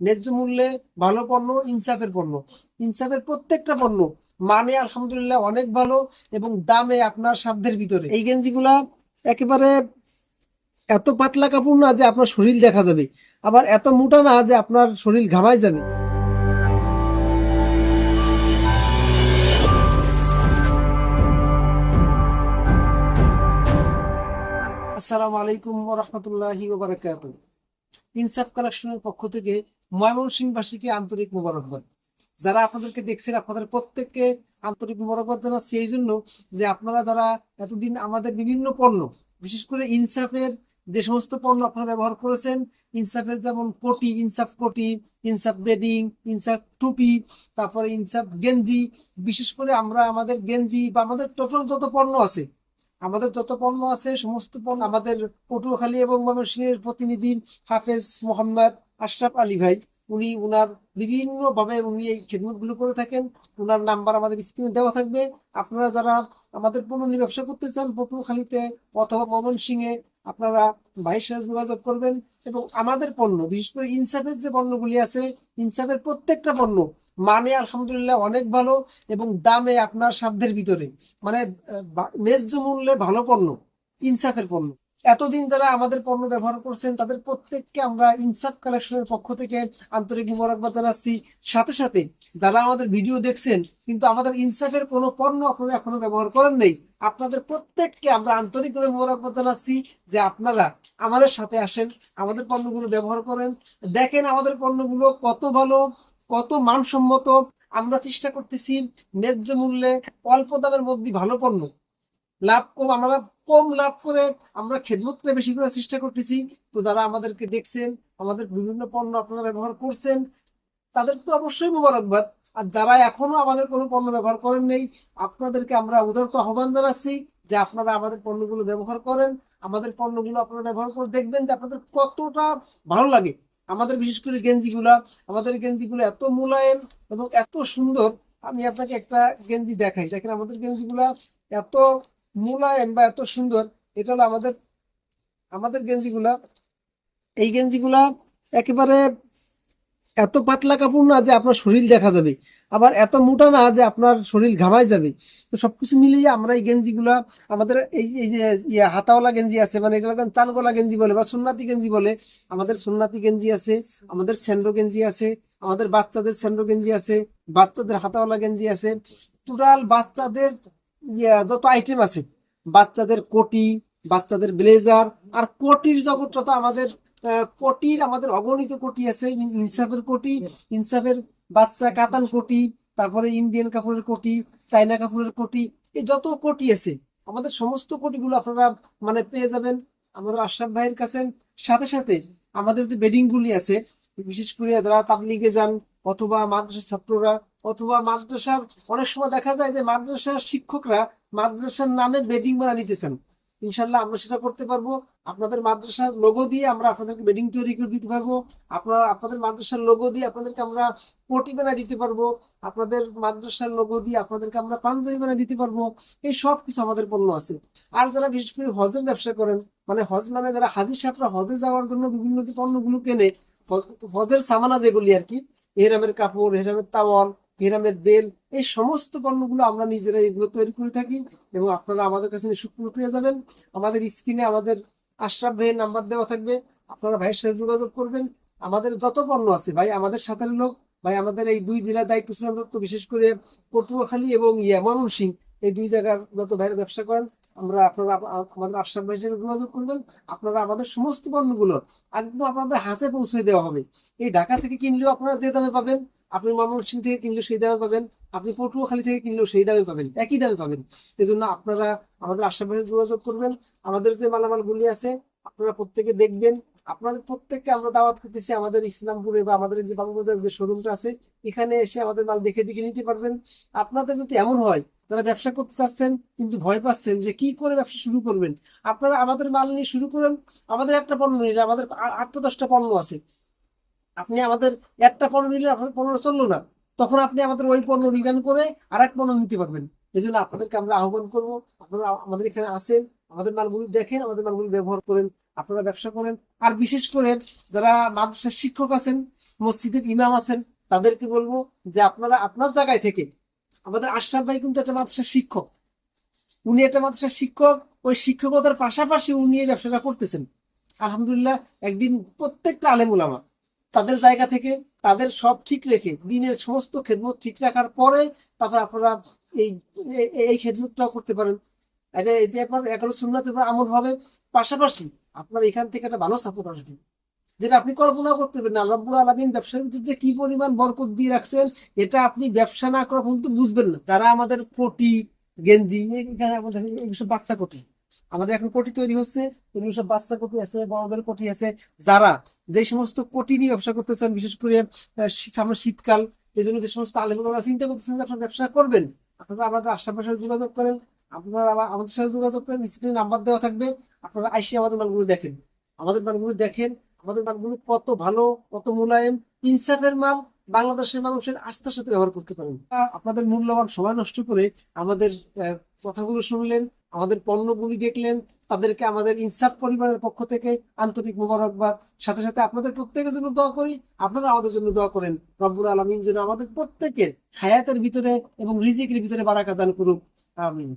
ন্যায্য মূল্যে ভালো পণ্য, ইনসাফের পণ্য। ইনসাফের প্রত্যেকটা পণ্য মানে আলহামদুলিল্লাহ অনেক ভালো এবং দামে আপনার সাধ্যের ভিতরে। এই গেঞ্জিগুলা একেবারে এত পাতলা কাপড় না যে আপনার শরীর দেখা যাবে। আবার এত মোটা না যে আপনার শরীর ঘামায় যাবে। আসসালামু আলাইকুম রহমতুল্লাহি ওবারাকাত ইনসাফ কালেকশনের পক্ষ থেকে ময়মনসিংহবাসীকে আন্তরিক মোবারকবাদ। যারা আপনাদেরকে দেখছেন, আপনাদের প্রত্যেককে আন্তরিক মোবারকবাদ জানাচ্ছি এই জন্য যে আপনারা যারা এতদিন আমাদের বিভিন্ন পণ্য, বিশেষ করে ইনসাফের যে সমস্ত পণ্য আপনারা ব্যবহার করেছেন, ইনসাফের যেমন কোটি ইনসাফ কোটি ইনসাফ বেডিং, ইনসাফ টুপি, তারপরে ইনসাফ গেঞ্জি, বিশেষ করে আমরা আমাদের গেঞ্জি বা আমাদের টোটাল যত পণ্য আছে, আমাদের যত পণ্য আছে, সমস্ত পণ্য আমাদের পটুয়াখালী এবং ময়মনসিংহের প্রতিনিধি হাফেজ মোহাম্মদ আশরাফ আলী ভাই, উনি উনার বিভিন্ন ভাবে উনি এই খেদমতগুলো করে থাকেন। উনার নাম্বার আমাদের স্ক্রিনে দেওয়া থাকবে। আপনারা যারা আমাদের পণ্য ব্যবসা করতে চান, পটুয়াখালীতে অথবা ময়মনসিংহে, আপনারা ভাইয়ের সাথে যোগাযোগ করবেন এবং আমাদের পণ্য, বিশেষ করে ইনসাফের যে পণ্যগুলি আছে, ইনসাফের প্রত্যেকটা পণ্য মানে আলহামদুলিল্লাহ অনেক ভালো এবং দামে আপনার সাধ্যের ভিতরে মানে ন্যায্য মূল্যে ভালো পণ্য, ইনসাফের পণ্য। এতদিন যারা আমাদের পণ্য ব্যবহার করছেন, তাদের প্রত্যেককে আমরা ইনসাফ কালেকশনের পক্ষ থেকে আন্তরিক মোবারকবাদ জানাচ্ছি। সাথে সাথে যারা আমাদের ভিডিও দেখছেন, কিন্তু আমাদের ইনসাফের কোনো পণ্য আপনারা এখনও ব্যবহার করেন নেই, আপনাদের প্রত্যেককে আমরা আন্তরিকভাবে মোবারকবাদ জানাচ্ছি যে আপনারা আমাদের সাথে আসেন, আমাদের পণ্যগুলো ব্যবহার করেন। দেখেন আমাদের পণ্যগুলো কত ভালো, কত মানসম্মত। আমরা চেষ্টা করতেছি ন্যায্য মূল্যে অল্প দামের মধ্যে ভালো পণ্য লাভ কম, আমরা কম লাভ করে আমরা খেদমতটা বেশি করার চেষ্টা করতেছি। তো যারা আমাদেরকে দেখছেন, আমাদের বিভিন্ন পণ্য আপনারা ব্যবহার করছেন, তাদের তো অবশ্যই মোবারকবাদ। আর যারা এখনও আমাদের কোনো পণ্য ব্যবহার করেন নেই, আপনাদেরকে আমরা উদারত আহ্বান জানাচ্ছি যে আপনারা আমাদের পণ্যগুলো ব্যবহার করেন। আমাদের পণ্যগুলো আপনারা ব্যবহার করে দেখবেন যে আপনাদের কতটা ভালো লাগে। আমাদের বিশেষ করে গেঞ্জিগুলা, আমাদের গেঞ্জিগুলো এত মোলায়েম এবং এত সুন্দর। আমি আপনাকে একটা গেঞ্জি দেখাই। দেখেন আমাদের গেঞ্জিগুলা এত মোলায়েম বা এত সুন্দর, এটা হলো আমাদের আমাদের গেঞ্জিগুলা। এই গেঞ্জিগুলা একেবারে এত পাতলা কাপড় না যে আপনার শরীর দেখা যাবে, আবার এত মোটা না যে আপনার শরীর ঘামায় যাবে। তো সবকিছু মিলিয়ে আমরা এই গেঞ্জিগুলা, আমাদের এই এই যে ইয়ে হাতাওয়ালা গেঞ্জি আছে মানে এগুলো চালগোলা গেঞ্জি বলে বা সুন্নাতি গেঞ্জি বলে, আমাদের সুন্নাতি গেঞ্জি আছে, আমাদের স্যান্ডো গেঞ্জি আছে, আমাদের বাচ্চাদের স্যান্ডো গেঞ্জি আছে, বাচ্চাদের হাতাওয়ালা গেঞ্জি আছে। টোটাল বাচ্চাদের যত আইটেম আছে, বাচ্চাদের কোটি, বাচ্চাদের ব্লেজার আর কোটির জগৎটা তো আমাদের কোটির আমাদের অগণিত কোটি আছে ইনসাফের কোটি, ইনসাফের বাচ্চা কাতান কোটি, তারপরে ইন্ডিয়ান কাপড়ের কোটি চাইনা কাপড়ের কোটি, এই যত কোটি আছে, আমাদের সমস্ত কোটিগুলো আপনারা মানে পেয়ে যাবেন আমাদের আশরাফ ভাইয়ের কাছে। সাথে সাথে আমাদের যে বেডিং গুলি আছে, বিশেষ করে যারা তাবলিগে যান অথবা মাদ্রাসার ছাত্ররা অথবা মাদ্রাসার, অনেক সময় দেখা যায় যে মাদ্রাসার শিক্ষকরা মাদ্রাসার নামে বেডিং বানা নিতেছেন। ইনশাল্লাহ আমরা সেটা করতে পারব। আপনাদের মাদ্রাসার লোগো দিয়ে আমরা আপনাদেরকে বেডিং তৈরি করে দিতে পারব। আপনারা, আপনাদের মাদ্রাসার লোগো দিয়ে আপনাদেরকে আমরা পটি বানা দিতে পারব। আপনাদের মাদ্রাসার লোগো দিয়ে আপনাদেরকে আমরা পাঞ্জাবি বানা দিতে পারব। এই সব কিছু আমাদের পণ্য আছে। আর যারা বিশেষ করে হজের ব্যবসা করেন মানে হজ মানে যারা হাজি সাহেবরা হজে যাওয়ার জন্য বিভিন্ন যে পণ্যগুলো কেনে, হজের সামানা যেগুলি আর কি হেরামের কাপড় হেরামের তাওয়াল হেরামের বেল, এই সমস্ত পণ্যগুলো আমরা নিজেরা এগুলো তৈরি করে থাকি এবং আপনারা আমাদের কাছে নিঃশুল্ক পেয়ে যাবেন। আমাদের স্ক্রিনে আমাদের আশরাফ ভাইয়ের নাম্বার দেওয়া থাকবে। আপনারা ভাইয়ের সাথে যোগাযোগ করবেন। আমাদের যত পণ্য আছে, ভাই, আমাদের সাথে লোক, ভাই, আমাদের এই দুই জেলার দায়িত্ব ছিলেন তো বিশেষ করে পটুয়াখালী এবং ইয়া ময়মনসিং এই দুই জায়গার যত ভাইয়ের ব্যবসা করেন, আমরা আপনারা আমাদের আশরাফ ভাইয়ের সাথে যোগাযোগ করবেন। আপনারা আমাদের সমস্ত পণ্যগুলো একদম আপনাদের হাতে পৌঁছে দেওয়া হবে। এই ঢাকা থেকে কিনলেও আপনারা যে দামে পাবেন। আপনি ময়মনসিং থেকে কিনলেও সেই দামে পাবেন, আপনি পটুয়াখালী থেকে কিনলেও সেই দামে পাবেন, একই দামে পাবেন। এই জন্য আপনারা আমাদের ভাইয়ের যোগাযোগ করবেন, আমাদের যে মালামালগুলি আছে, আপনারা প্রত্যেকে দেখবেন। আপনাদের প্রত্যেককে আমরা দাওয়াত করতেছি আমাদের ইসলামপুরে বা আমাদের যে বাবুবাজার যে শোরুমটা আছে, এখানে এসে আমাদের মাল দেখে দেখে নিতে পারবেন। আপনাদের যদি এমন হয় যারা ব্যবসা করতে চাচ্ছেন, কিন্তু ভয় পাচ্ছেন যে কি করে ব্যবসা শুরু করবেন, আপনারা আমাদের মাল নিয়ে শুরু করেন। আমাদের একটা পণ্য নিলে আমাদের আটটা দশটা পণ্য আছে। আপনি আমাদের একটা পণ্য নিলে আপনার পণ্য চলল না, তখন আপনি আমাদের ওই পণ্য রিটার্ন করে আর এক পণ্য নিতে পারবেন। এই জন্য আপনাদেরকে আমরা আহ্বান করব, আপনারা আমাদের এখানে আসেন, আমাদের মালগুলো দেখেন, আমাদের মালগুলো ব্যবহার করেন, আপনারা ব্যবসা করেন। আর বিশেষ করে যারা মাদ্রাসার শিক্ষক আছেন, মসজিদের ইমাম আছেন, তাদেরকে বলব যে আপনারা আপনার জায়গায় থেকে, আমাদের আশরাফ ভাই কিন্তু একটা মাদ্রাসার শিক্ষক। উনি একটা মাদ্রাসার শিক্ষক, ওই শিক্ষকতার পাশাপাশি উনি এই ব্যবসাটা করতেছেন। আলহামদুলিল্লাহ, একদিন প্রত্যেকটা আলেম ওলামা তাদের জায়গা থেকে তাদের সব ঠিক রেখে দিনের সমস্ত খেদমত ঠিক রাখার পরে তারপর আপনারা এই এই- খেদমতটাও করতে পারেন। এটা এতে আপনার এগারো সুন্নাতের উপর আমল হবে, পাশাপাশি আপনার এখান থেকে একটা ভালো সাপোর্ট আসবে। যেটা আপনি কল্পনা করতে পারেন রব্বুল আলমিন ব্যবসার ভিতরে যে কি পরিমাণ বরকত দিয়ে রাখছেন, এটা আপনি ব্যবসা না করা পর্যন্ত বুঝবেন না। যারা আমাদের কোটি, গেঞ্জি এখানে আমাদের এইসব বাচ্চা কোটি। আমাদের এখন কোটি তৈরি হচ্ছে, এগুলো সব বাচ্চা কোটি আছে, বড়দের কোটি আছে। যারা যে সমস্ত কোটি নিয়ে ব্যবসা করতেছেন, বিশেষ করে সামনে শীতকাল, এই জন্য যে সমস্ত আলেমরা চিন্তা করতেছেন যে আপনারা ব্যবসা করবেন। আপনারা আমাদের আশেপাশে যোগাযোগ করেন, আপনারা আমাদের সাথে যোগাযোগ করেন, স্ক্রিনে নাম্বার দেওয়া থাকবে, আপনারা আইসে আমাদের মালগুলো দেখেন। আমাদের মালগুলো দেখেন, আমাদের মালগুলো কত ভালো, কত মোলায়েম, ইনসাফের মাল, বাংলাদেশের মানুষের আস্থার সাথে ব্যবহার করতে পারেন। আপনাদের মূল্যবান সময় নষ্ট করে আমাদের কথাগুলো শুনলেন আমাদের পণ্যগুলি দেখলেন, তাদেরকে আমাদের ইনসাফ পরিবারের পক্ষ থেকে আন্তরিক মুবারকবাদ সাথে সাথে আপনাদের প্রত্যেকের জন্য দোয়া করি। আপনারা আমাদের জন্য দোয়া করেন, রব্বুল আলমিন যেন আমাদের প্রত্যেকের হায়াতের ভিতরে এবং রিজিকের ভিতরে বারাকা দান করুক। আমিন।